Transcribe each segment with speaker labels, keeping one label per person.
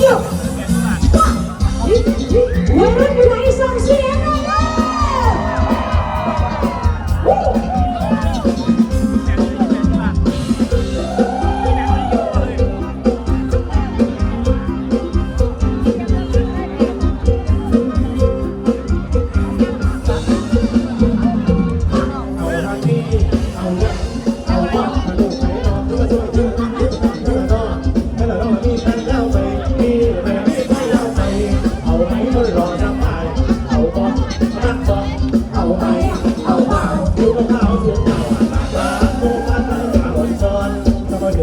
Speaker 1: เ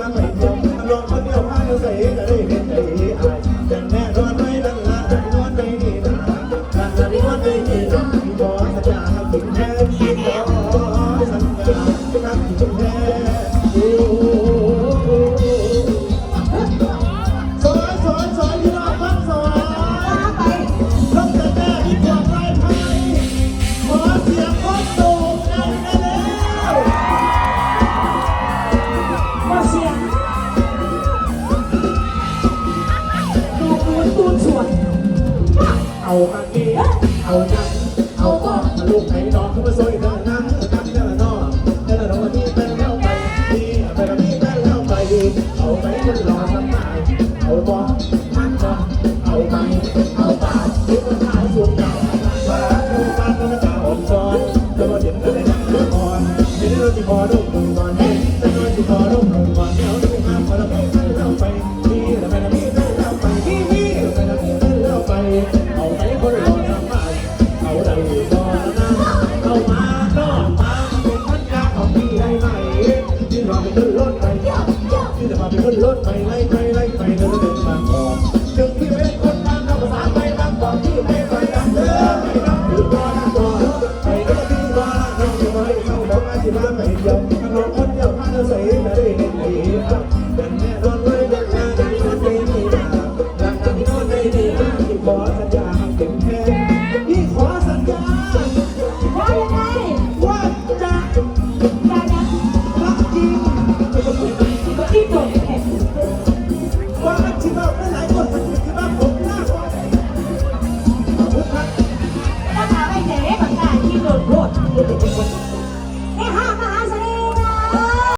Speaker 1: า วน
Speaker 2: เอาอันนี้เอาจังเอาก็ลูกไหนน้องเขามาซอยเดินนั่งตั้งแต่ละนอแต่ละนอนี่เป็นแล้วไปนี่แต่ละนี่เป็นแล้วไปเอาไปมันรอทำไมเอาบ่มันบ่เอาไปเอาไปทุกคนขาวสูงเก่าบ้านดูบ้านก็ไม่กล้าอ่อนช้อนแล้วก็เห็นกันในนั้นละครเห็นเราที่คอลูกมึงก่อนแต่เราที่คอลูกมึงก่อนเดี๋ยวดูงาน ขึ้นรถไปที่จะมาไปขึ้นไปไล่ไปไล่ไปเดินเดินมาก่อนจึงที่เป็คนตามคำภาไปตามก่อนที่ไม่ไปตามเดิไปตามอยู่ก่อนก่อนไปก็ที่ว่าเราจะไปเข้าดอกม้ที่มาไม่ยอมน้องคนเดียวมเธอใส่ได้เห็นดีครัเป็นแน่อนเลยเดิาได้ไม่ได้รักกันก็ได้ดีที่บอก